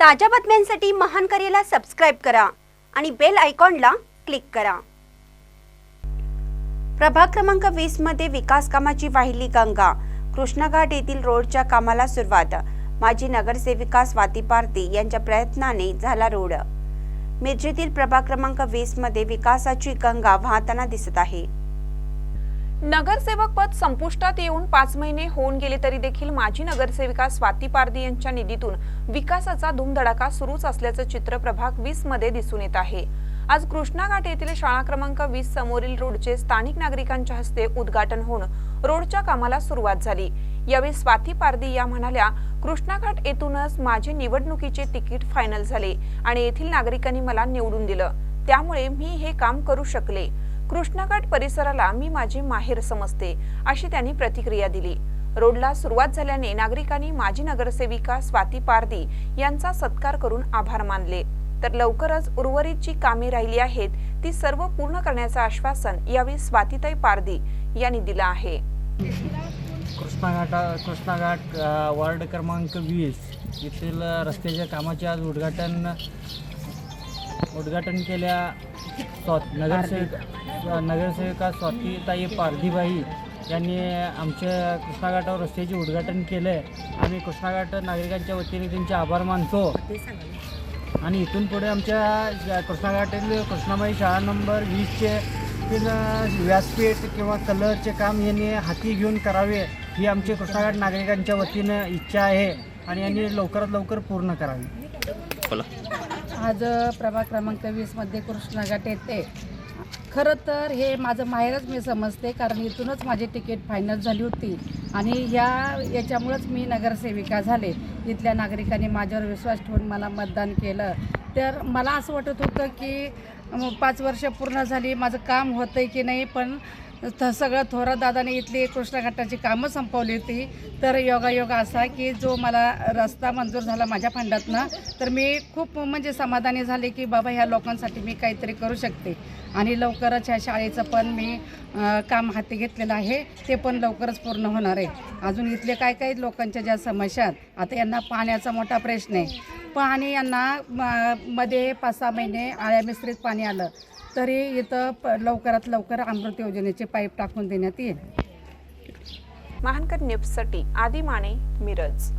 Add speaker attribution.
Speaker 1: ताज्या बातम्यांसाठी महान करेला सबस्क्राईब करा आणि बेल आयकॉनला क्लिक करा. प्रभाग क्रमांक वीसमध्ये विकास कामाची वाहिली गंगा. कृष्णघाट येथील रोडच्या कामाला सुरुवात. माजी नगरसेविका स्वाती पारती यांच्या प्रयत्नाने झाला रोड. मिरजेतील प्रभाग क्रमांक वीसमध्ये विकासाची गंगा वाहताना दिसत आहे.
Speaker 2: नगरसेवक पद संपुष्टात येऊन पाच महिने होऊन गेले तरी देखील माजी नगरसेविका स्वाती पारदी यांच्या निधीतून विकासाचा धुमधडाका सुरूच असल्याचं चित्र प्रभाग वीसमध्ये दिसून येत आहे. आज कृष्णाघाट येथील शाळा क्रमांक वीस समोरील रोडचे स्थानिक नागरिकांच्या हस्ते उद्घाटन होऊन रोडच्या कामाला सुरुवात झाली. यावेळी स्वाती पारदी या म्हणाल्या कृष्णाघाट येथूनच माझे निवडणुकीचे तिकीट फायनल झाले आणि येथील नागरिकांनी मला निवडून दिलं. त्यामुळे मी हे काम करू शकले. कृष्णाघाट परिसराला मी माझे माहेर समजते अशी त्यांनी प्रतिक्रिया दिली. रोडला सुरुवात झाल्याने नागरिकांनी माजी नगरसेविका स्वाती पारदी यांचा सत्कार करून आभार मानले. तर लवकरच उर्वरित जी कामे राहिली आहेत ती सर्व पूर्ण करण्याचं आश्वासन यावेळी स्वातीताई पारदी यांनी दिलं आहे.
Speaker 3: कृष्णाघाटा कृष्णाघाट वार्ड क्रमांक वीस. येथील रस्त्याच्या कामाचे आज उद्घाटन उद्घाटन केल्या स्वा नगरसेविका नगरसेविका स्वातीताई पारधीबाई यांनी आमच्या कृष्णाघाटावर रस्त्याचे उद्घाटन केलं आहे आम्ही कृष्णाघाट नागरिकांच्या वतीने त्यांचे आभार मानतो. आणि इथून पुढे आमच्या ज्या कृष्णाघाटातील कृष्णाबाई शाळा नंबर वीसचे व्यासपीठ किंवा कलरचे काम यांनी हाती घेऊन करावे ही आमची कृष्णाघाट नागरिकांच्या वतीनं इच्छा आहे आणि यांनी लवकरात लवकर पूर्ण करावी.
Speaker 4: आज प्रभाग क्रमांक वीसमध्ये कृष्णघाट येते. खरं तर हे माझं माहेरच मी समजते कारण इथूनच माझी तिकीट फायनल झाली होती. आणि ह्या याच्यामुळंच मी नगरसेविका झाले. इथल्या नागरिकांनी माझ्यावर विश्वास ठेवून मला मतदान केलं. तर मला असं वाटत होतं की पाच वर्ष पूर्ण झाली माझं काम होतं आहे की नाही पण तर सगळं थोरात दादाने इथली कृष्णघाटाची कामं संपवली होती. तर योगायोगा असा की जो मला रस्ता मंजूर झाला माझ्या फंडातनं तर मी खूप म्हणजे समाधानी झाले की बाबा ह्या लोकांसाठी मी काहीतरी करू शकते. आणि लवकरच ह्या शाळेचं पण मी काम हाती घेतलेलं आहे. ते पण लवकरच पूर्ण होणार आहे. अजून इथले काय काही लोकांच्या ज्या समस्या आहेत आता यांना पाण्याचा मोठा प्रश्न आहे. पाणी यांना म- मध्ये पाच सहा महिने आळ्या मिश्रित पाणी आलं तरी इथं प लवकरात लवकर अमृत योजनेचे पाईप टाकून देण्यात येईल.
Speaker 2: महानकर न्यूजसाठी आदी माने मिरज.